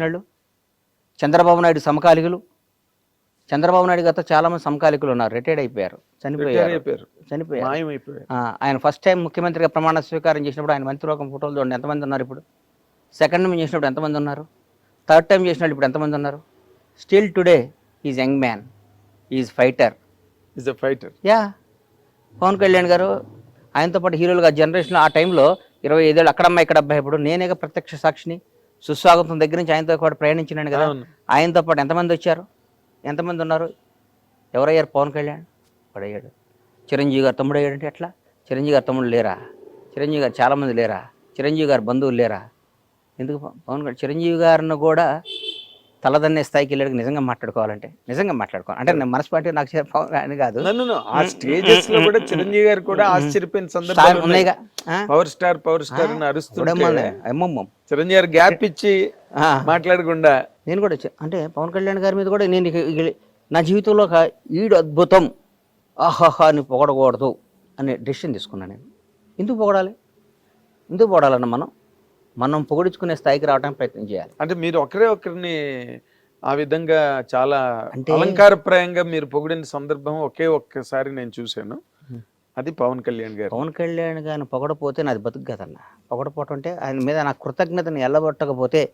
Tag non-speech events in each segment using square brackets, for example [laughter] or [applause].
వాళ్ళు చంద్రబాబు నాయుడు సమకాలికులు. చంద్రబాబు నాయుడు గారితో చాలా మంది సమకాలికులు ఉన్నారు. రిటైర్డ్ అయిపోయారు. చనిపోయారు. చనిపోయారు. ఆయన ఫస్ట్ టైం ముఖ్యమంత్రిగా ప్రమాణ స్వీకారం చేసినప్పుడు ఆయన మంత్రిలోకం ఫోటోలు చూడండి. ఎంతమంది ఉన్నారు ఇప్పుడు? సెకండ్ టైం చేసినప్పుడు ఎంతమంది ఉన్నారు? థర్డ్ టైం చేసినప్పుడు ఇప్పుడు ఎంతమంది ఉన్నారు? Still today is young man. Is fighter. Is a fighter. Yeah. Pawan Kalyan garu ఆయనతో పాటు హీరోలుగా జనరేషన్ ఆ టైంలో ఇరవై ఐదేళ్ళు అక్కడమ్మ ఇక్కడ అబ్బాయి ఇప్పుడు నేనేగా ప్రత్యక్ష సాక్షిని సుస్వాగతం దగ్గర నుంచి ఆయనతో పాటు ప్రయాణించినాను కదా. ఆయనతో పాటు ఎంతమంది వచ్చారు? ఎంతమంది ఉన్నారు? ఎవరయ్యారు పవన్ కళ్యాణ్? వాడయ్యాడు. చిరంజీవి గారు తమ్ముడు అయ్యాడంటే ఎట్లా? చిరంజీవి గారు తమ్ముడు లేరా? చిరంజీవి గారు చాలామంది లేరా? చిరంజీవి గారు బంధువులు లేరా? ఎందుకు పవన్ కళ్యాణ్ చిరంజీవి గారిని కూడా తలదన్నే స్థాయికి వెళ్ళాడు నిజంగా మాట్లాడుకోవాలంటే నిజంగా మాట్లాడుకోవాలి. అంటే నేను మనస్పాటి నాకు చే- పవన్ కళ్యాణ్ కాదు. నన్ను ఆ స్టేజెస్లో కూడా చిరంజీవి గారు కూడా ఆశ్చర్యపోయిన సందర్భాలు ఉన్నాయిగా? పవర్ స్టార్ పవర్ స్టార్ అని అమ్మమ్మ చిరంజీవి గారు గ్యాప్ ఇచ్చి. మాట్లాడకుండా. నేను కూడా అంటే పవన్ కళ్యాణ్ గారి మీద కూడా నేను నా జీవితంలో ఒక ఈడు అద్భుతం. ఆహాహా అని పొగడకూడదు అనే డెసిషన్ తీసుకున్నాను నేను. ఎందుకు పొగడాలి? ఎందుకు పొగడాలన్న మనం? మనం పొగడించుకునే స్థాయికి రావడానికి ప్రయత్నం చేయాలి. అంటే మీరు ఒకరే ఒకరిని ఆ విధంగా చాలా అంటే- అలంకారప్రాయంగా మీరు పొగిడిన సందర్భం ఒకే ఒక్కసారి నేను చూశాను. అది పవన్ కళ్యాణ్ గారు పవన్ కళ్యాణ్ గారిని పొగడపోతే నాది బతుకు కదన్న. పొగడపోవటం అంటే ఆయన మీద నా కృతజ్ఞతని ఎల్లబొట్టకపోతే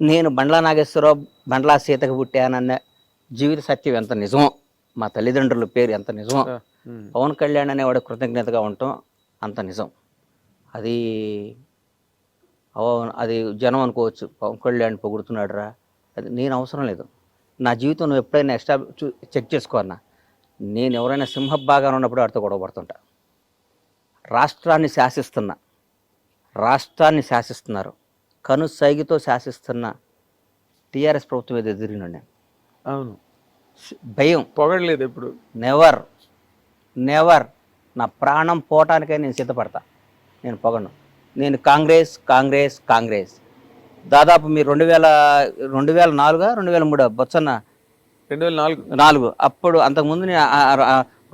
నేను బండ్లా నాగేశ్వరరావు బండ్లా సీతకు పుట్టానన్న జీవిత సత్యం ఎంత నిజమో మా తల్లిదండ్రుల పేరు ఎంత నిజమో. పవన్ కళ్యాణ్ అనేవాడు కృతజ్ఞతగా ఉండటం అంత నిజం. అది అది జనం అనుకోవచ్చు. పవన్ కళ్యాణ్ పొగుడుతున్నాడు రా అది నేను అవసరం లేదు. నా జీవితం నువ్వు ఎప్పుడైనా ఎక్స్ట్రా చూ- చెక్ చేసుకో అన్న. నేను ఎవరైనా సింహభాగాన్ని ఉన్నప్పుడు వాడితో గొడవ పడుతుంటా. రాష్ట్రాన్ని శాసిస్తున్నా రాష్ట్రాన్ని శాసిస్తున్నారు. కను సైగితో శాసిస్తున్న టీఆర్ఎస్ ప్రభుత్వం మీద ఎదిరిన నేను అవును. భయం. పొగడలేదు ఎప్పుడు? నెవర్ నెవర్ నా ప్రాణం పోవటానికే నేను సిద్ధపడతా. నేను పొగను నేను కాంగ్రెస్ కాంగ్రెస్ కాంగ్రెస్. దాదాపు మీరు రెండు వేల రెండు వేల నాలుగా రెండు వేల మూడు బొత్సన్న? రెండు వేల నాలుగు. నాలుగు. అప్పుడు అంతకుముందు నేను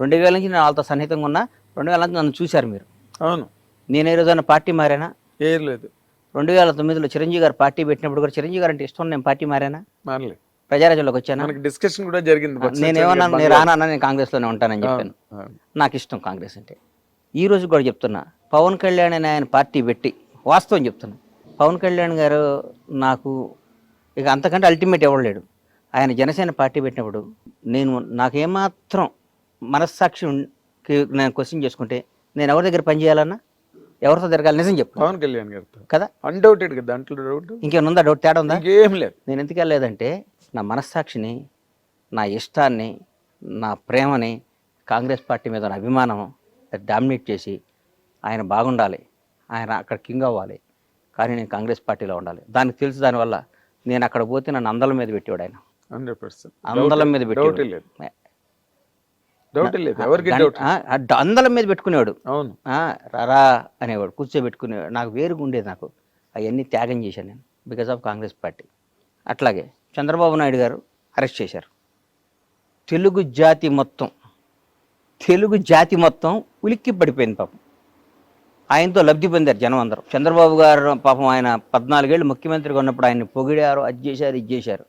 రెండు వేల నుంచి నేను వాళ్ళతో సన్నిహితంగా ఉన్నా. రెండు వేల నుంచి నన్ను చూశారు మీరు. అవును. నేను ఏ రోజైనా పార్టీ మారానా? ఏం లేదు. రెండు వేల తొమ్మిదిలో చిరంజీవి గారు పార్టీ పెట్టినప్పుడు కూడా చిరంజీవి గారు అంటే ఇష్టం నేను పార్టీ మారానా? మారలేదు. ప్రజారాజ్యంలోకి వచ్చానా? డిస్కషన్ కూడా జరిగింది నేను ఏమన్నా నేను రానా నేను కాంగ్రెస్లోనే ఉంటానని చెప్పాను. నాకు ఇష్టం కాంగ్రెస్ అంటే. ఈ రోజు కూడా చెప్తున్నా పవన్ కళ్యాణ్ అని ఆయన పార్టీ పెట్టి వాస్తవం చెప్తున్నా పవన్ కళ్యాణ్ గారు నాకు ఇక అంతకంటే అల్టిమేట్ ఎవరు లేడు. ఆయన జనసేన పార్టీ పెట్టినప్పుడు నేను నాకు ఏమాత్రం మనస్సాక్షి నేను క్వశ్చన్ చేసుకుంటే నేను ఎవరి దగ్గర పని చేయాలన్నా? ఎవరితో తిరగాలి నిజం చెప్పు పవన్ కళ్యాణ్ గారితో. కదా? అన్డౌటెడ్ కదా దాంట్లో డౌట్ ఇంకేమైనా ఉందా? డౌట్ తేడా ఉందా? ఇంకేం లేదు. నేను ఎందుకు వెళ్ళలేదంటే నా మనస్సాక్షిని నా ఇష్టాన్ని నా ప్రేమని కాంగ్రెస్ పార్టీ మీద ఉన్న అభిమానం డామినేట్ చేసి ఆయన బాగుండాలి. ఆయన అక్కడ కింగ్ అవ్వాలి. కానీ నేను కాంగ్రెస్ పార్టీలో ఉండాలి. దానికి తెలుసు దానివల్ల నేను అక్కడ పోతే నన్ను అందల మీద పెట్టేవాడు ఆయన. Hundred percent. అందలం మీద డౌట్ పెట్టేవాడు. లేదు. డౌట్ లేదు. ఎవరికి గం- డౌట్ ఆ, ఆ డ- అందలం మీద పెట్టుకునేవాడు. అవును. రారా అనేవాడు. కూర్చోబెట్టుకునేవాడు. నాకు వేరుగా ఉండేది నాకు. అవన్నీ త్యాగం చేశాను నేను బికాజ్ ఆఫ్ కాంగ్రెస్ పార్టీ. అట్లాగే చంద్రబాబు నాయుడు గారు అరెస్ట్ చేశారు. తెలుగు జాతి మొత్తం తెలుగు జాతి మొత్తం ఉలిక్కి పడిపోయింది పాపం. ఆయనతో లబ్ధి పొందారు జనం అందరూ. చంద్రబాబు గారు పాపం ఆయన పద్నాలుగేళ్ళు ముఖ్యమంత్రిగా ఉన్నప్పుడు ఆయన్ని పొగిడారు అది చేశారు ఇది చేశారు.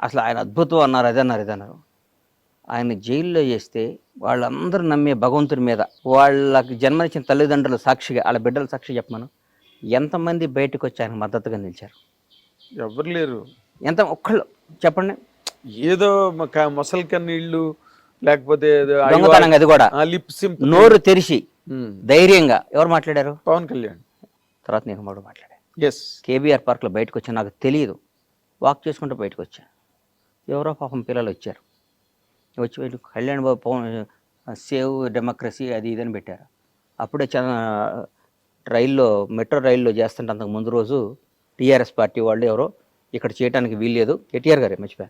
అసలు ఆయన అద్భుతం అన్నారు అది అన్నారు ఇది అన్నారు ఆయన జైల్లో చేస్తే వాళ్ళందరూ నమ్మే భగవంతుడి మీద వాళ్ళకి జన్మనిచ్చిన తల్లిదండ్రులు సాక్షిగా వాళ్ళ బిడ్డల సాక్షి చెప్పమను. ఎంతమంది బయటకు వచ్చి ఆయనకు మద్దతుగా నిలిచారు? ఎవరు లేరు. ఎంత ఒక్కళ్ళు చెప్పండి. ఏదో ఒక మొసలి కన్నీళ్ళు లేకపోతే అది కూడా. నోరు తెరిచి ధైర్యంగా. ఎవరు మాట్లాడారు? పవన్ కళ్యాణ్. తర్వాత నేను మూడు మాట్లాడాను ఎస్ కేబీఆర్ పార్క్లో బయటకు వచ్చా నాకు తెలియదు వాక్ చేసుకుంటూ బయటకు వచ్చా ఎవరో పాపం పిల్లలు వచ్చారు. వచ్చి కళ్యాణ్ బాబు పవన్ సేవ్ డెమోక్రసీ అది ఇదని పెట్టారు. అప్పుడే చ- రైల్లో మెట్రో రైల్లో చేస్తుంటే అంతకు ముందు రోజు టీఆర్ఎస్ పార్టీ వాళ్ళు ఎవరో ఇక్కడ చేయడానికి వీల్లేదు. కేటీఆర్ గారే మర్చిపోయా.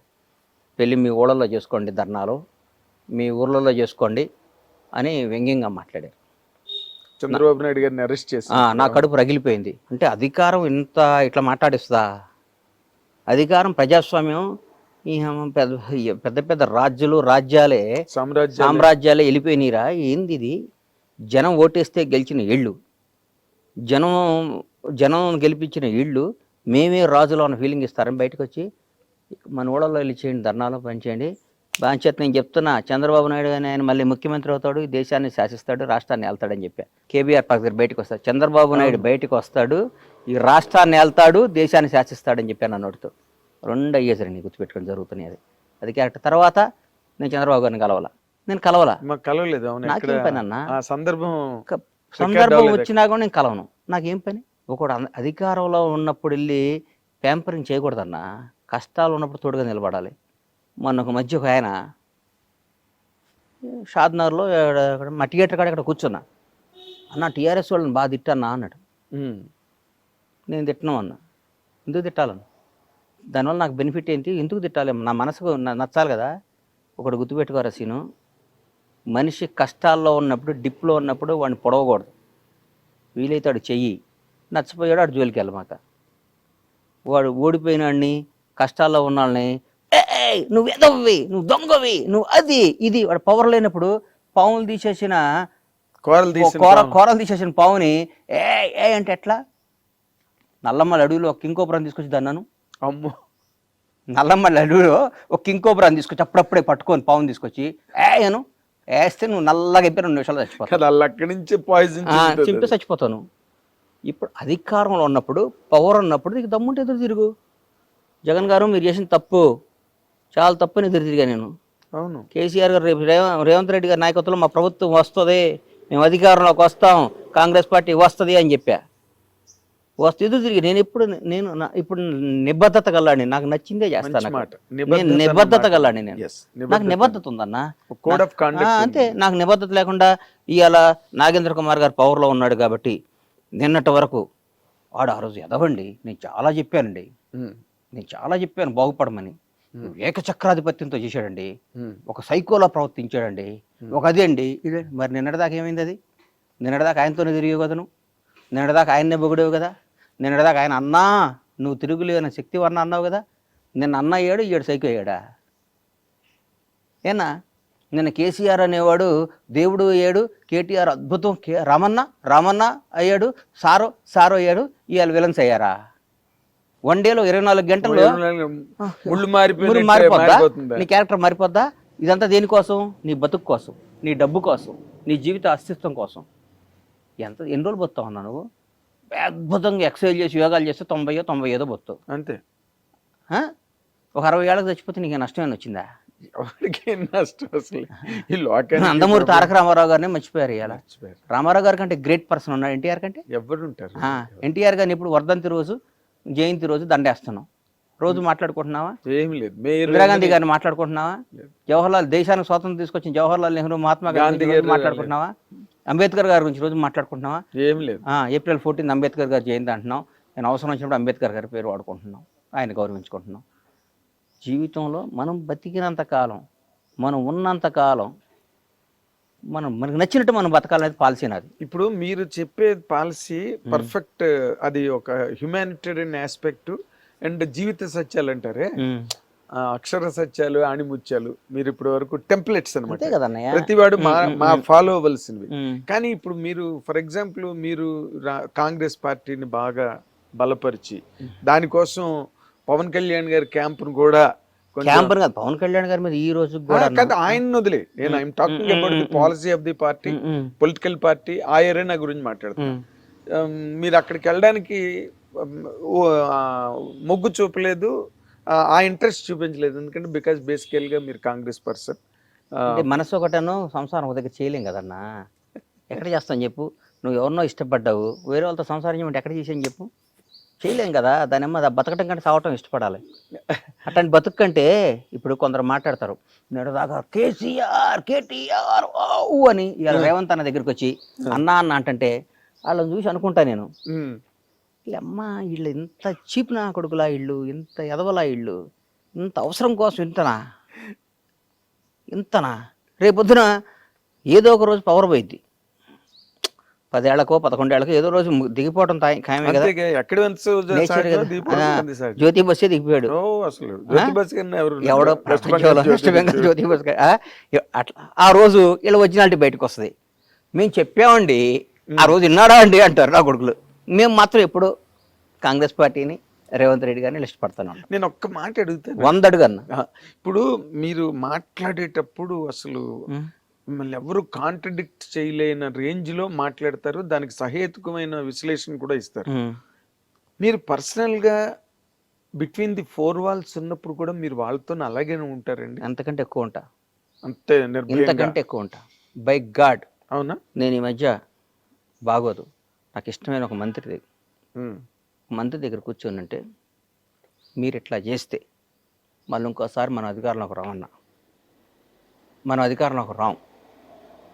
వెళ్ళి మీ ఊళ్ళల్లో చేసుకోండి ధర్నాలు. మీ ఊర్లలో చేసుకోండి అని వ్యంగ్యంగా మాట్లాడారు. చంద్రబాబు నాయుడు గారిని అరెస్ట్ చేసి నా కడుపు రగిలిపోయింది. అంటే అధికారం ఇంత ఇట్లా మాట్లాడిస్తుందా అధికారం ప్రజాస్వామ్యం ఈ పెద్ద పెద్ద పెద్ద రాజ్యాలు రాజ్యాలే సామ్రాజ్యం సామ్రాజ్యాలే వెళ్ళిపోయినీరా? ఏంది ఇది జనం ఓటేస్తే గెలిచిన ఇళ్ళు. జనం జనం గెలిపించిన ఇళ్ళు. మేమే రాజులో ఉన్న ఫీలింగ్ ఇస్తారని బయటకు వచ్చి మన ఊళ్ళలో వెళ్ళి చేయండి ధర్నాలో పనిచేయండి. బాధ్యత నేను చెప్తున్నా. చంద్రబాబు నాయుడు అని ఆయన మళ్ళీ ముఖ్యమంత్రి అవుతాడు ఈ దేశాన్ని శాసిస్తాడు రాష్ట్రాన్ని వెళ్తాడని చెప్పా. కేబీఆర్ పక్క దగ్గర బయటకు వస్తాడు. చంద్రబాబు నాయుడు బయటకు వస్తాడు ఈ రాష్ట్రాన్ని వెళ్తాడు దేశాన్ని శాసిస్తాడని చెప్పాను నోటితో. రెండు అయ్యేసరి గుర్తుపెట్టుకొని జరుగుతున్నాయి అది. అది క్యారెక్టర్. తర్వాత నేను చంద్రబాబు గారిని కలవాల? నేను కలవాల? కలవలేదు నాకేం పని అన్న? సందర్భం సందర్భం వచ్చినా కూడా నేను కలవను. నాకేం పని? ఒకడు అధికారంలో ఉన్నప్పుడు వెళ్ళి ప్యాంపరింగ్ చేయకూడదన్న? కష్టాలు ఉన్నప్పుడు తోడుగా నిలబడాలి. మొన్న ఒక మధ్య ఒక ఆయన షాద్నగర్లో మా థియేటర్ కాడ ఇక్కడ కూర్చున్నా. అన్న టీఆర్ఎస్ వాళ్ళని బాగా తిట్టన్నా అన్నాడు. నేను తిట్టను అన్న. ఎందుకు తిట్టాలను? దానివల్ల నాకు బెనిఫిట్ ఏంటి? ఎందుకు తిట్టాలి? నా మనసుకు నచ్చాలి కదా. ఒకటి గుర్తుపెట్టుకోరా సీను. మనిషి కష్టాల్లో ఉన్నప్పుడు డిప్లో ఉన్నప్పుడు వాడిని పొడవకూడదు. వీలైతే వాడు చెయ్యి. నచ్చపోయాడు వాడు జోలికి వెళ్ళమాక. వాడు ఓడిపోయినాడిని కష్టాల్లో ఉన్న వాళ్ళని "ఏయ్, నువ్వు ఎదవ్వి నువ్వు దొంగవి నువ్వు అది ఇది. వాడు పవర్ లేనప్పుడు పావులు తీసేసిన కూరలు కూర. కూరలు తీసేసిన పావుని ఏ ఏ అంటే ఎట్లా? నల్లమ్మల అడవిలో ఒక కింకోపురం తీసుకొచ్చి దన్నాను అమ్మో. నల్లమ్మల అడవిలో ఒక కింకోపురం తీసుకొచ్చి అప్పుడప్పుడే పట్టుకొని పావుని తీసుకొచ్చి ఏ అను వేస్తే నువ్వు నల్లగా అయిపోయి రెండు నిమిషాలు చచ్చిపోతావు. అక్కడి నుంచి పాయిజన్ చింపి చచ్చిపోతాను ఇప్పుడు అధికారంలో ఉన్నప్పుడు పవర్ ఉన్నప్పుడు నీకు దమ్ముంటే ఎదురు తిరుగు. జగన్ గారు మీరు చేసిన తప్పు చాలా తప్పు అని ఎదురు తిరిగా నేను. అవును. కేసీఆర్ గారు రేపు రేవ- రేవంత్ రెడ్డి గారి నాయకత్వంలో మా ప్రభుత్వం వస్తుంది మేము అధికారంలోకి వస్తాం కాంగ్రెస్ పార్టీ వస్తుంది అని చెప్పా. వస్తే ఎదురు తిరిగి నేను ఎప్పుడు నేను ఇప్పుడు నిబద్ధత గల్లాడిని. నాకు నచ్చిందే చేస్తాను. నేను నిబద్ధత. గల్లాడిని నేను. నాకు నిబద్ధత. ఉందన్న. అంతే. నాకు నిబద్ధత లేకుండా ఇవాళ నాగేంద్ర కుమార్ గారు పవర్లో ఉన్నాడు కాబట్టి నిన్నటి వరకు వాడు ఆ రోజు ఎదవండి. నేను చాలా చెప్పానండి. నేను చాలా చెప్పాను బాగుపడమని. ఏకచక్రాధిపత్యంతో చేశాడండి. ఒక సైకోలా ప్రవర్తించాడండి. ఒక అదే అండి. ఇదే. మరి నిన్నటిదాకా ఏమైంది అది? నిన్నటిదాకా ఆయనతోనే తిరిగి కదా నువ్వు? నిన్నటిదాకా ఆయన్నే పొగిడేవు కదా? నిన్నటిదాకా ఆయన అన్నా నువ్వు తిరుగులేని శక్తి వర్ణ అన్నావు కదా? నిన్న అన్న అయ్యాడు ఈడు సైకో అయ్యాడా? ఏనా? నిన్న కేసీఆర్ అనేవాడు దేవుడు అయ్యాడు కేటీఆర్ అద్భుతం కే రామన్న రామన్న అయ్యాడు సారో సారో అయ్యాడు ఇవాళ విలన్స్ అయ్యారా? వన్ డేలో ఇరవై నాలుగు గంటల్లో ముళ్ళు మీరు మారిపోయి మారిపోద్దా? నీ క్యారెక్టర్ మారిపోద్దా? ఇదంతా దేనికోసం నీ బతుకు కోసం నీ డబ్బు కోసం నీ జీవిత అస్తిత్వం కోసం. ఎంత ఎన్ని రోజులు బతుతావు అన్నా నువ్వు? అద్భుతంగా ఎక్సర్సైజ్ చేసి యోగాలు చేస్తే తొంభై తొంభై ఏదో బతుతావు అంతే? ఒక అరవై ఏళ్ళకి చచ్చిపోతే నీకు నష్టమేనా వచ్చిందా? ఎవరికి ఏం నష్టం అసలు? ఈ లోకానికి [laughs] నందమూరి తారక రామారావు గారిని మర్చిపోయారు మర్చిపోయారు. రామారావు గారి కంటే గ్రేట్ పర్సన్ ఉన్నాడు ఎన్టీఆర్ కంటే? ఎవరు ఉంటారు ఎన్టీఆర్ గారిని ఇప్పుడు వర్ధంతి రోజు జయంతి రోజు దండేస్తున్నాం. రోజు మాట్లాడుకుంటున్నావా? ఏం లేదు. ఇందిరాగాంధీ గారిని మాట్లాడుకుంటున్నావా? జవహర్లాల్ దేశానికి స్వాతంత్రం తీసుకొచ్చిన జవహర్లాల్ నెహ్రూ మహాత్మా గాంధీ గారు మాట్లాడుకుంటున్నావా? అంబేద్కర్ గారి గురించి రోజు మాట్లాడుకుంటున్నావా? ఏం లేదు. ఏప్రిల్ ఫోర్టీన్ అంబేద్కర్ గారి జయంతి అంటున్నాం. నేను అవసరం వచ్చినప్పుడు అంబేద్కర్ గారి పేరు వాడుకుంటున్నాం. ఆయన గౌరవించుకుంటున్నాం. జీవితంలో మనం బతికినంత కాలం మనం ఉన్నంత కాలం మనం మనకు నచ్చినట్టు మనం బతకాలనేది పాలసీ నాది. ఇప్పుడు మీరు చెప్పే పాలసీ పర్ఫెక్ట్ అది ఒక హ్యుమానిటేరియన్ ఆస్పెక్ట్ అండ్ జీవిత సత్యాలు అంటారే? అక్షర సత్యాలు ఆణిముత్యాలు మీరు ఇప్పటి వరకు టెంప్లెట్స్ అనమాట ప్రతివాడు మా మా ఫాలో అవ్వాల్సినవి. కానీ ఇప్పుడు మీరు ఫర్ ఎగ్జాంపుల్ మీరు కాంగ్రెస్ పార్టీని బాగా బలపరిచి దానికోసం పవన్ కళ్యాణ్ గారి క్యాంపును కూడా క్యాంపర్ కాదు పవన్ కళ్యాణ్ గారి మీద ఈ రోజు కాదు ఆయన వదిలే. నేను I'm talking about the policy of the party political party ఆ ఏరియా గురించి మాట్లాడుతున్నాను ఉమ్. Um, మీరు అక్కడికి వెళ్ళడానికి um, మొగ్గు చూపలేదు. ఆ, ఇంట్రెస్ట్ చూపించలేదు. ఎందుకంటే బికాస్ బేసికల్గా మీరు కాంగ్రెస్ పర్సన్. మనసు ఒకటను సంసారం ఒక దగ్గర చేయలేం కదన్నా. ఎక్కడ చేస్తాను చెప్పు? నువ్వు ఎవరినో ఇష్టపడ్డావు. వేరే వాళ్ళతో సంసారం చేయమంటే ఎక్కడ చేసాను చెప్పు? చేయలేం కదా దాని అమ్మ అది బతకటం కంటే సావటం ఇష్టపడాలి. అట్లాంటి బతుకు కంటే ఇప్పుడు కొందరు మాట్లాడతారు నేడు దాకా కేసీఆర్ కేటీఆర్ ఊ అని ఇవాళ రేవంత్ అన్న దగ్గరికి వచ్చి అన్నా అన్న అంటుంటే వాళ్ళని చూసి అనుకుంటా నేను. అమ్మ వీళ్ళు ఇంత చీప్ నా కొడుకులా ఇళ్ళు ఇంత ఎదవలా ఇళ్ళు ఇంత అవసరం కోసం ఇంతనా? ఇంతనా? రేపొద్దున ఏదో ఒక రోజు పవర్ పోయిద్ది. పదేళ్ళకో పదకొండేళ్ళకో ఏదో రోజు దిగిపోవటం ఖాయమే కదా. జ్యోతి బస్సే దిగిపోయాడు. బస్ ఉన్నారు? ఎవడో వెస్ట్ బెంగాల్ జ్యోతి బస్ అట్లా. ఆ రోజు ఇలా ఒరిజినాలిటీ బయటకు వస్తుంది. మేము చెప్పామండి ఆ రోజు విన్నాడా అండి అంటారు నా కొడుకులు. మేము మాత్రం ఎప్పుడు కాంగ్రెస్ పార్టీని రేవంత్ రెడ్డి గారిని లిస్ట్ పడతాను. నేను ఒక్క మాట అడుగుతాను. వంద అడుగు అన్న ఇప్పుడు మీరు మాట్లాడేటప్పుడు అసలు మిమ్మల్ని ఎవరు కాంట్రడిక్ట్ చేయలేని రేంజ్లో మాట్లాడతారు. దానికి సహేతుకమైన విశ్లేషణ కూడా ఇస్తారు. మీరు పర్సనల్గా బిట్వీన్ ది ఫోర్ వాల్స్ ఉన్నప్పుడు కూడా మీరు వాళ్ళతో అలాగే ఉంటారండి. అంతకంటే ఎక్కువ ఉంటా. అంతే ఇంతకంటే ఎక్కువ ఉంటా. By God. అవునా? నేను ఈ మధ్య బాగోదు. నాకు ఇష్టమైన ఒక మంత్రి దగ్గర. మంత్రి దగ్గర కూర్చొని అంటే మీరు ఇట్లా చేస్తే మళ్ళీ ఇంకోసారి మన అధికారంలోకి రామన్నా మనం అధికారంలోకి రాం.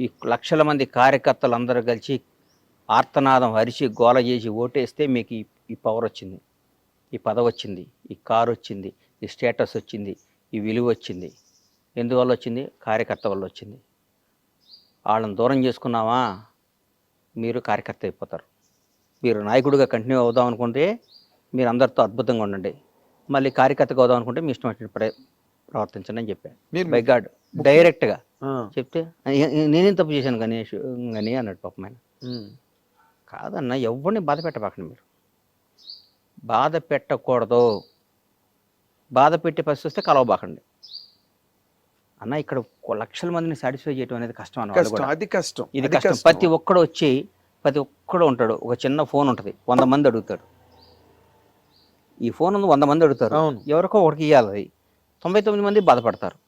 ఈ లక్షల మంది కార్యకర్తలు అందరూ కలిసి ఆర్తనాదం అరిచి గోల చేసి ఓటేస్తే మీకు ఈ ఈ పవర్ వచ్చింది. ఈ పదవి వచ్చింది ఈ కారు వచ్చింది ఈ స్టేటస్ వచ్చింది ఈ విలువ వచ్చింది. ఎందువల్ల వచ్చింది? కార్యకర్త వల్ల వచ్చింది. వాళ్ళని దూరం చేసుకున్నావా మీరు కార్యకర్త అయిపోతారు. మీరు నాయకుడిగా కంటిన్యూ అవుదాం అనుకుంటే మీరు అందరితో అద్భుతంగా ఉండండి. మళ్ళీ కార్యకర్తగా అవుదాం అనుకుంటే మీ ఇష్టం వచ్చిన ప్ర- ప్రవర్తించండి అని చెప్పాను. మీరు బై గాడ్ డైరెక్ట్గా చెప్తే "ఏ- ఏ- నేనేం తప్పు చేశాను గణేష్ గని అన్నాడు పాపం ఆయన. కాదన్న ఎవరిని బాధ పెట్టబాకండి మీరు. బాధ పెట్టకూడదు. బాధ పెట్టే పరిస్థితి వస్తే కలవబాకండి. అన్న ఇక్కడ లక్షల మందిని సాటిస్ఫై చేయడం అనేది కష్టం అన్న. అది కష్టం ఇది కష్టం. ప్రతి ఒక్కడు వచ్చి ప్రతి ఒక్కడు ఉంటాడు. ఒక చిన్న ఫోన్ ఉంటుంది. వంద మంది అడుగుతాడు. ఈ ఫోన్ ఉంది వంద మంది అడుగుతారు. ఎవరికో ఒకటికి ఇవ్వాలి అది తొంభై తొమ్మిది మంది బాధపడతారు.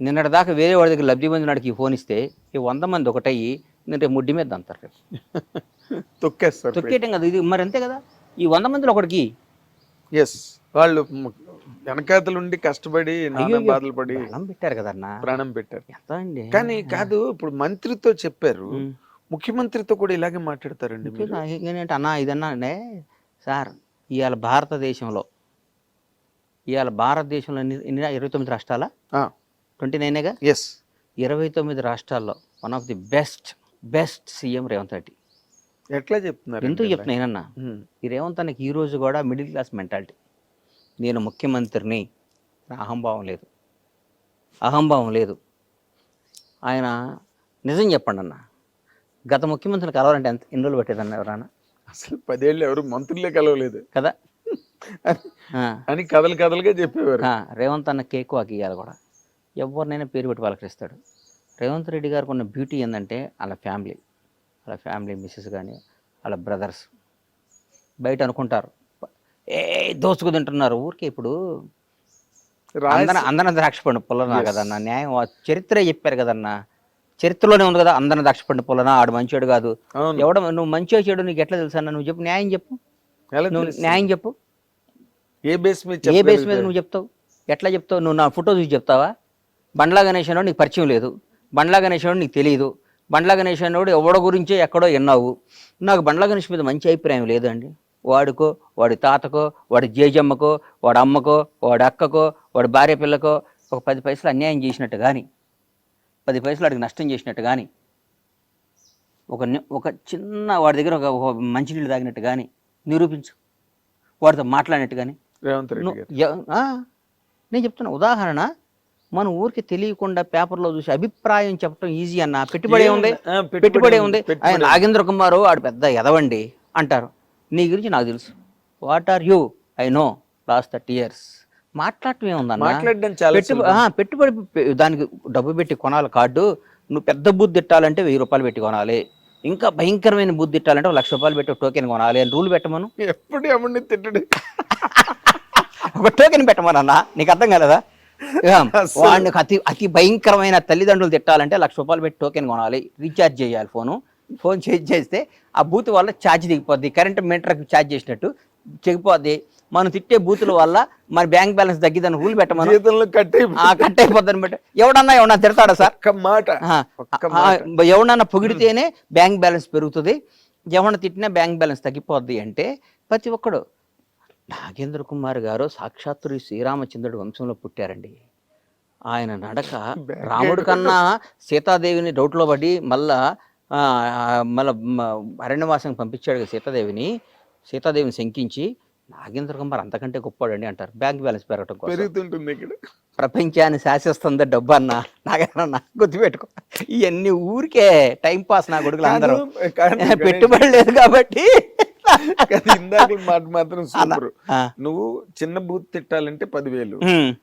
నిన్నటి దాకా వేరే వాడి దగ్గర లబ్ధి పొందినాడికి ఈ ఫోన్ ఇస్తే ఈ వంద మంది ఒకటయ్యి నేను రేపు ముడ్డి మీద అంటారు రేపు. తొక్కేస్తారు తొక్కేయటం కదా ఇది మరి అంతే కదా? ఈ వంద మందిలో ఒకటికి ఎస్ వాళ్ళు వెనకాతలుండి కష్టపడి బాధలు పడి బలం పెట్టారు కదన్నా ప్రాణం పెట్టారు. అండి? కానీ కాదు ఇప్పుడు మంత్రితో చెప్పారు. ముఖ్యమంత్రితో కూడా ఇలాగే మాట్లాడతారండి ఏంటంటే అన్న ఇదన్నా అంటే సార్ ఇవాళ భారతదేశంలో ఇవాళ భారతదేశంలో ఇరవై తొమ్మిది రాష్ట్రాల? ట్వంటీ నైనేగా ఎస్ ఇరవై తొమ్మిది రాష్ట్రాల్లో one of the best best CM Revanth Reddy. ఎట్లా చెప్తున్నారు ఎందుకు చెప్తున్నా ఈ రేవంత్ అన్నకి ఈ రోజు కూడా మిడిల్ క్లాస్ మెంటాలిటీ నేను ముఖ్యమంత్రిని అహంభావం లేదు. అహంభావం లేదు. ఆయన నిజం చెప్పండి అన్న. గత ముఖ్యమంత్రిని కలవాలంటే ఎంత ఎన్ని రోజులు పట్టేదన్న ఎవరన్నా? అసలు పదేళ్ళు ఎవరు మంత్రులే కలవలేదు. కదా? [laughs] అని కథలు కథలుగా చెప్పేవారు. రేవంత్ అన్న కేక్ వాకి ఇవ్వాలి కూడా. ఎవరినైనా పేరు పెట్టి పలకరిస్తాడు. రేవంత్ రెడ్డి గారికి ఉన్న బ్యూటీ ఏంటంటే వాళ్ళ ఫ్యామిలీ వాళ్ళ ఫ్యామిలీ మిస్సెస్ కానీ వాళ్ళ బ్రదర్స్ బయట అనుకుంటారు. ఏ దోచుకు తింటున్నారు. ఊరికే ఇప్పుడు అందన అందన ద్రాక్ష పండు పుల్లనా కదన్న? న్యాయం ఆ చరిత్రే చెప్పారు కదన్న? చరిత్రలోనే ఉంది కదా అందన ద్రాక్ష పండు పుల్లనా? ఆడు మంచోడు కాదు. ఎవడ నువ్వు మంచిగా చెడు నీకు ఎట్లా తెలుసా నువ్వు చెప్పు. న్యాయం చెప్పు. నువ్వు? న్యాయం చెప్పు. ఏ బేస్ మీద ఏ బేస్ మీద? నువ్వు చెప్తావు? ఎట్లా చెప్తావు? నువ్వు నా ఫోటో చూసి చెప్తావా? బండ్లా గణేష్ అన్నోడు నీకు పరిచయం లేదు. బండ్లా గణేష్ అన్నోడు నీకు తెలియదు బండ్లా గణేష్ అన్నోడు ఎవడ గురించో ఎక్కడో విన్నావు నాకు బండ్లా గణేష్ మీద మంచి అభిప్రాయం లేదండి. వాడికో వాడి తాతకో వాడి జేజమ్మకో వాడి అమ్మకో వాడి అక్కకో వాడి భార్య పిల్లకో ఒక పది పైసలు అన్యాయం చేసినట్టు కానీ పది పైసలు వాడికి నష్టం చేసినట్టు కానీ ఒక ఒక చిన్న వాడి దగ్గర ఒక మంచినీళ్ళు తాగినట్టు కానీ నిరూపించు. వాడితో మాట్లాడినట్టు కానీ రేవంత్ రెడ్డి నేను చెప్తున్నా ఉదాహరణ మన ఊరికి తెలియకుండా పేపర్లో చూసి అభిప్రాయం చెప్పడం ఈజీ అన్న? పెట్టుబడి ఉంది పెట్టుబడి ఉంది ఆయన నాగేంద్ర కుమారు ఆడు పెద్ద ఎదవండి అంటారు. నీ గురించి నాకు తెలుసు. What are you I know last thirty years మాట్లాడటం ఏముందన్న? పెట్టుబడి దానికి డబ్బు పెట్టి కొనాలి కార్డు. నువ్వు పెద్ద బుద్ధి ఇట్టాలంటే వెయ్యి రూపాయలు పెట్టి కొనాలి. ఇంకా భయంకరమైన బుద్ధి ఇట్టాలంటే ఒక లక్ష రూపాయలు పెట్టి టోకెన్ కొనాలి. అని రూల్ పెట్టమను. ఎప్పుడు ఎవరిని తిట్టడు? ఒక టోకెన్ పెట్టమనన్నా? నీకు అర్థం కాలేదా? వాడిని అతి అతి భయంకరమైన తల్లిదండ్రులు తిట్టాలంటే లక్ష రూపాయలు పెట్టి టోకెన్ కొనాలి. రీఛార్జ్ చేయాలి ఫోను. ఫోన్ చేంజ్ చేస్తే ఆ బూత్ వల్ల ఛార్జ్ దిగిపోద్ది. కరెంట్ మీటర్కి ఛార్జ్ చేసినట్టు చెగిపోద్ది. మనం తిట్టే బూతుల వల్ల మన బ్యాంక్ బ్యాలెన్స్ తగ్గిదని రూల్ పెట్టమని. కట్ అయిపోద్దని బట్టి ఎవడన్నా ఎవడన్నా తిడతాడా సార్? మాట ఎవడన్నా పొగిడితేనే బ్యాంక్ బ్యాలెన్స్ పెరుగుతుంది. ఎవడన్నా తిట్టినా బ్యాంక్ బ్యాలెన్స్ తగ్గిపోద్ది అంటే ప్రతి ఒక్కడు నాగేంద్ర కుమార్ గారు సాక్షాత్తు శ్రీరామచంద్రుడి వంశంలో పుట్టారండి. ఆయన నడక రాముడి కన్నా సీతాదేవిని డౌట్లో పడి మళ్ళా ఆ, మళ్ళా అరణ్యవాసం పంపించాడు సీతాదేవిని. సీతాదేవిని శంకించి నాగేంద్ర కుమార్ అంతకంటే గొప్పవాడండి అంటారు. బ్యాంక్ బ్యాలెన్స్ పెరగటం కోసం. పెరుగుతుంటుంది ఇక్కడ. ప్రపంచాన్ని శాసిస్తుంది డబ్బు అన్న నాగన్న గుర్తుపెట్టుకో. ఇవన్నీ ఊరికే టైం పాస్ నా కొడుకులు అందరూ. పెట్టుబడి లేదు కాబట్టి. [laughs] ఇందాక మాట మాత్రం. సూపర్. నువ్వు చిన్న బూత్ తిట్టాలంటే పదివేలు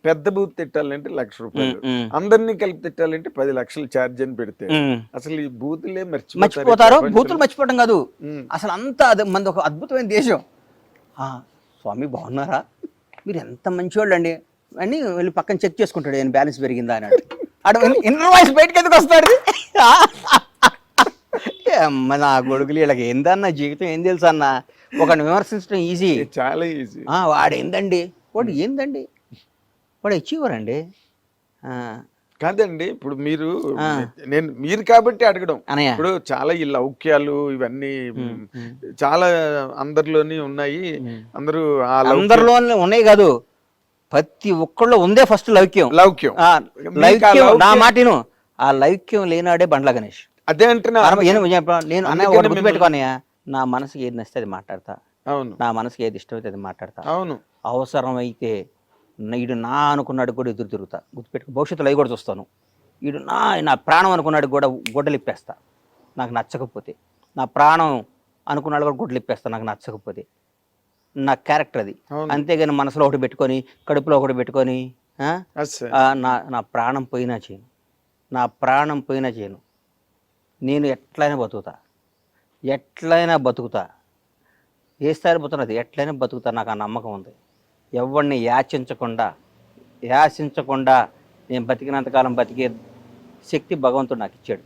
పెద్ద బూత్ తిట్టాలంటే లక్ష రూపాయలు అందరినీ కలిపి తిట్టాలంటే పది లక్షలు ఛార్జ్ అని పెడితే. అసలు ఈ బూతులే మర్చిపోతారు. బూతులు మర్చిపోవడం కాదు. అసలు అంతా మనది ఒక అద్భుతమైన దేశం. స్వామి బాగున్నారా? మీరు ఎంత మంచివాళ్ళు అండి అని వెళ్ళి పక్కన చెక్ చేసుకుంటాడు నేను బ్యాలెన్స్ పెరిగిందా? అని అడు ఇన్నర్ వాయిస్ బయటకు ఎందుకు వస్తాడు? అమ్మ నా కొడుకులు వీళ్ళకి ఏందన్న జీవితం ఏం తెలుసు అన్న? ఒకరిని విమర్శించడం ఈజీ చాలా ఈజీ వాడు ఏందండి? వాడు ఏందండి? వాడు అచీవర్ అండి. కాదండి ఇప్పుడు మీరు. నేను మీరు కాబట్టి అడగడం. ఇప్పుడు చాలా ఈ లౌక్యాలు ఇవన్నీ చాలా అందరిలోని ఉన్నాయి. అందరూ అందరిలో ఉన్నాయి కాదు. ప్రతి ఒక్కళ్ళు ఉందే ఫస్ట్ లౌక్యం. లౌక్యం. లౌక్యం నా మాటిను. ఆ లౌక్యం లేనాడే బండ్ల గణేష్. అదే అంటున్నా. నేను ఒకటి గుర్తుపెట్టుకోనయ్యా నా మనసుకి ఏది నచ్చితే అది మాట్లాడతా. అవును. నా మనసుకి ఏది ఇష్టమైతే అది మాట్లాడతా. అవును. అవసరమైతే ఈడు నా అనుకున్నాడు కూడా ఎదురు తిరుగుతా. గుర్తుపెట్టుకో. భవిష్యత్తులో అవి కూడా చూస్తాను. ఈడు నా నా ప్రాణం అనుకున్నాడు కూడా గొడ్డలు ఇప్పేస్తా నాకు నచ్చకపోతే. నా ప్రాణం అనుకున్నాడు కూడా గొడ్డలు ఇప్పేస్తా నాకు నచ్చకపోతే. నా క్యారెక్టర్ అది. అంతేగాని మనసులో ఒకటి పెట్టుకొని కడుపులో ఒకటి పెట్టుకొని నా నా ప్రాణం పోయినా చేయను. నా ప్రాణం పోయినా చేయను. నేను ఎట్లయినా బతుకుతా. ఎట్లయినా బతుకుతా. ఏ స్థాయి పోతున్నది ఎట్లయినా బతుకుతా నాకు ఆ నమ్మకం ఉంది. ఎవరిని యాచించకుండా యాచించకుండా నేను బతికినంతకాలం బతికే శక్తి భగవంతుడు నాకు ఇచ్చాడు.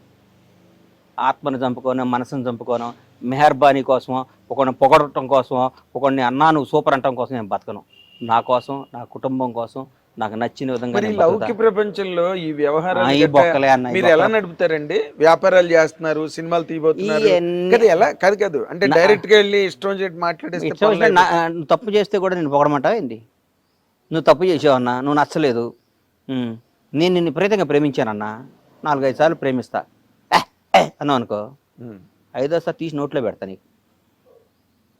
ఆత్మను చంపుకోను మనసును చంపుకోను మెహర్బానీ కోసం ఒకడిని పొగడటం కోసం ఒకడిని అన్నా నువ్వు సూపర్ అంటం కోసం నేను బతకను. నా కోసం నా కుటుంబం కోసం నాకు నచ్చిన విధంగా. లౌకిక ప్రపంచంలో ఈ వ్యవహారాలు అన్న, మీరు ఎలా. నడుపుతారండి? వ్యాపారాలు చేస్తున్నారు సినిమాలు తీయబోతున్నారు. ఎలా? కాదు కాదు. అంటే డైరెక్ట్గా వెళ్ళి ఇష్టం చేసి మాట్లాడేస్తే తప్పు చేస్తే కూడా నేను పొగడమంటావా ఏంది? నువ్వు తప్పు చేసావన్నా నువ్వు నచ్చలేదు. నేను నిన్ను విపరీతంగా ప్రేమించానన్నా నాలుగైదు సార్లు ప్రేమిస్తా. అన్నావు అనుకో. ఐదోసారి తీసి నోట్లో పెడతా నీకు.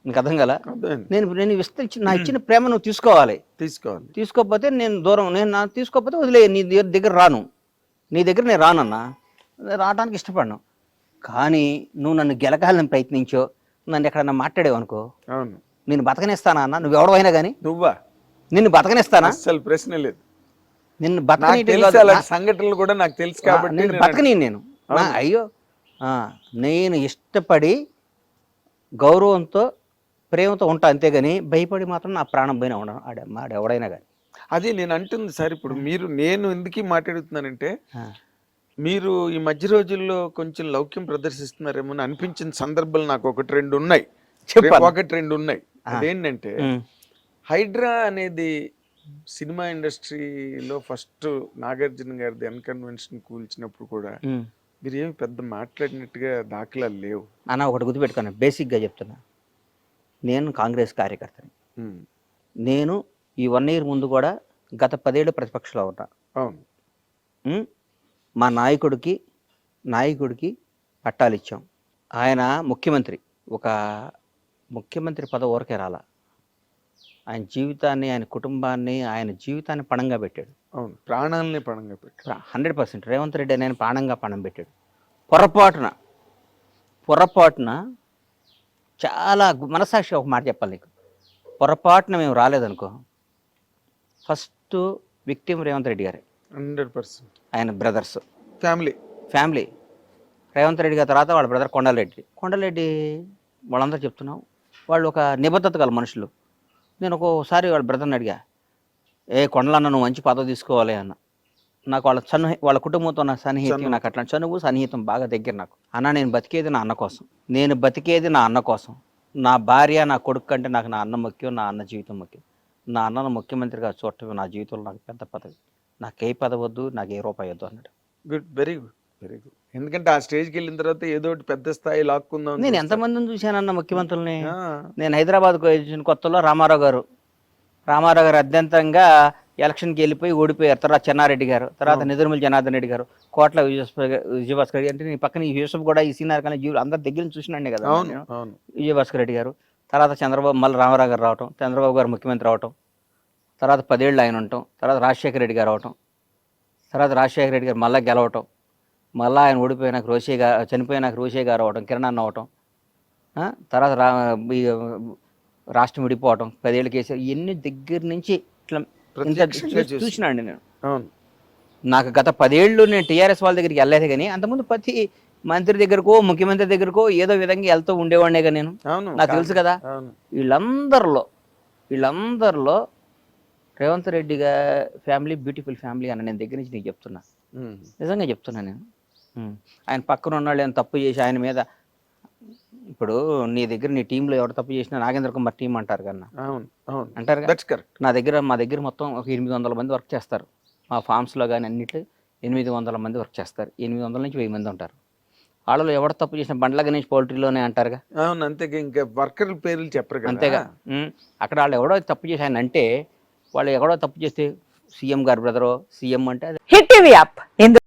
నీకు అర్థం కదా. నేను నేను విస్తరించి నా ఇచ్చిన ప్రేమ నువ్వు తీసుకోవాలి. తీసుకోవాలి. తీసుకోకపోతే నేను దూరం నేను నా తీసుకోకపోతే వదిలే నీ దగ్గర దగ్గర రాను. నీ దగ్గర నేను రానన్నా నేను రావడానికి ఇష్టపడను. కానీ నువ్వు నన్ను గెలకాలని ప్రయత్నించో నన్ను ఎక్కడన్నా మాట్లాడేవు అనుకో అవును. నేను బతకనిస్తానా అన్న? నువ్వు ఎవడవైనా కానీ నువ్వా? నిన్ను బతకనిస్తానా? అస్సలు ప్రశ్న లేదు. నిన్ను. అలాంటి సంఘటనలు కూడా నాకు తెలుసు కాబట్టి నేను బతకని నేను. అయ్యో ఆ, నేను ఇష్టపడి గౌరవంతో ప్రేమతో ఉంటా అంతేగాని భయపడి మాత్రం నా ప్రాణం పోయినా ఉండను ఆడ ఎవడైనా కానీ అది నేను అంటుంది సార్ ఇప్పుడు మీరు నేను ఎందుకు మాట్లాడుతున్నానంటే మీరు ఈ మధ్య రోజుల్లో కొంచెం లౌక్యం ప్రదర్శిస్తున్నారేమో అని అనిపించిన సందర్భాలు నాకు ఒకటి రెండు ఉన్నాయి. ఒకటి రెండు ఉన్నాయి. అదేంటంటే హైడ్రా అనేది సినిమా ఇండస్ట్రీలో ఫస్ట్ నాగార్జున గారిది అన్కన్వెన్షన్ కూల్చినప్పుడు కూడా మీరు ఏమి పెద్ద మాట్లాడినట్టుగా దాఖలాలు లేవు. అన్న ఒకటి గుర్తుపెట్టుకున్నా బేసిక్గా చెప్తున్నా. నేను కాంగ్రెస్ కార్యకర్తని. నేను ఈ వన్ ఇయర్ ముందు కూడా గత పదేళ్ళు ప్రతిపక్షంలో ఉన్నా. మా నాయకుడికి నాయకుడికి పట్టాలు ఇచ్చాం. ఆయన ముఖ్యమంత్రి. ఒక ముఖ్యమంత్రి పదవి ఊరకే రాల. ఆయన జీవితాన్ని ఆయన కుటుంబాన్ని ఆయన జీవితాన్ని పణంగా పెట్టాడు. అవును. ప్రాణాలని పణంగా పెట్టి హండ్రెడ్ పర్సెంట్. రేవంత్ రెడ్డి నేను ప్రాణంగా పణం పెట్టాడు. పొరపాటున పొరపాటున చాలా మనసాక్షి ఒక మాట చెప్పాలి నీకు. పొరపాటున మేము రాలేదనుకో ఫస్ట్ విక్టిమ్ రేవంత్ రెడ్డి గారే. Hundred percent. ఆయన brothers. Family. Family. Revanth Reddy garu తర్వాత వాళ్ళ బ్రదర్ కొండలరెడ్డి కొండలరెడ్డి వాళ్ళందరూ చెప్తున్నాం వాళ్ళు ఒక నిబద్ధత గల మనుషులు. నేను ఒక్కోసారి వాళ్ళ బ్రదర్ని అడిగా ఏ కొండలన్న నువ్వు మంచి పదవి తీసుకోవాలి అన్న. నాకు వాళ్ళ చను వాళ్ళ కుటుంబంతో నా సన్నిహితం. నాకు అట్లా చనువు సన్నిహితం బాగా దగ్గర నాకు. అన్న నేను బతికేది నా అన్న కోసం. నేను బతికేది నా అన్న కోసం. నా భార్య నా కొడుకు కంటే నాకు నా అన్న ముఖ్యం నా అన్న జీవితం ముఖ్యం. నా అన్నను ముఖ్యమంత్రిగా చూడటం నా జీవితంలో నాకు పెద్ద పదవి. నాకు ఏ పదవి వద్దు నాకు ఏ రూపాయి వద్దు అన్నాడు. Good very good very good. ఎందుకంటే ఆ స్టేజ్కి వెళ్ళిన తర్వాత ఏదో ఒకటి పెద్ద స్థాయి లాక్కుందాం నేను. ఎంతమందిని చూశానన్న ముఖ్యమంత్రుల్ని? నేను హైదరాబాద్కు వచ్చిన కొత్తలో రామారావు గారు. రామారావు గారు అత్యంతంగా ఎలక్షన్కి వెళ్ళిపోయి ఓడిపోయారు తర్వాత చెన్నారెడ్డి గారు తర్వాత. నిదురుమల జనార్దన్ రెడ్డి గారు కోట్ల విజయభాస్కర్ విజయభాస్కర్ రెడ్డి అంటే నీ పక్కన ఈ యూసఫ్ కూడా ఈ సీనియర్ కానీ జీవులు అందరి దగ్గర నుంచి చూసినండి కదా నేను. విజయభాస్కర్ రెడ్డి గారు తర్వాత చంద్రబాబు మళ్ళీ రామారావు గారు రావటం చంద్రబాబు గారు ముఖ్యమంత్రి అవటం తర్వాత పదేళ్ళు ఆయన ఉండటం తర్వాత రాజశేఖర రెడ్డి గారు అవటం తర్వాత రాజశేఖర రెడ్డి గారు మళ్ళీ గెలవటం మళ్ళీ ఆయన ఓడిపోయినాక రోషే గారు చనిపోయినాక రోషే గారు అవటం కిరణ్ అన్న అవటం తర్వాత రా రాష్ట్రం విడిపోవటం పదేళ్ళు కేసు ఇవన్నీ దగ్గర నుంచి ఇట్లా ఇంత ప్రత్యక్షంగా చూ- చూసి. చూసినాండి నేను. నాకు గత పదేళ్ళు నేను టీఆర్ఎస్ వాళ్ళ దగ్గరికి వెళ్ళలేదు కానీ అంతకుముందు ప్రతి మంత్రి దగ్గరకో ముఖ్యమంత్రి దగ్గరకో ఏదో విధంగా వెళ్తూ ఉండేవాడినే కదా నేను. నాకు తెలుసు కదా. వీళ్ళందరిలో వీళ్ళందరిలో Revanth Reddy family beautiful family అని నేను దగ్గర నుంచి నీకు చెప్తున్నా. నిజంగా చెప్తున్నా నేను. ఆయన పక్కన ఉన్న వాళ్ళు ఏమైనా తప్పు చేసి ఆయన మీద ఇప్పుడు నీ దగ్గర నీ టీంలో ఎవరు తప్పు చేసినా నాగేంద్ర కుమార్ టీం అంటారు కన్నా. అవును అవును. అంటారు కదా? దట్స్ కరెక్ట్ నా దగ్గర మా దగ్గర మొత్తం ఒక ఎనిమిది వందల మంది వర్క్ చేస్తారు. మా ఫామ్స్లో కానీ అన్నిట్లో ఎనిమిది వందల మంది వర్క్ చేస్తారు. ఎనిమిది వందల నుంచి వెయ్యి మంది ఉంటారు. వాళ్ళలో ఎవరు తప్పు చేసిన బండ్ల గణేష్ పౌల్ట్రీలోనే అంటారుగా? అవును అంతేగా ఇంకా వర్కర్ పేర్లు చెప్పరు కదా. అంతేగా. అక్కడ వాళ్ళు ఎవడో తప్పు ఆయన అంటే వాళ్ళు ఎవడో తప్పు చేస్తే సీఎం గారు బ్రదరో సీఎం అంటే అది. Hit TV app. ఇందులో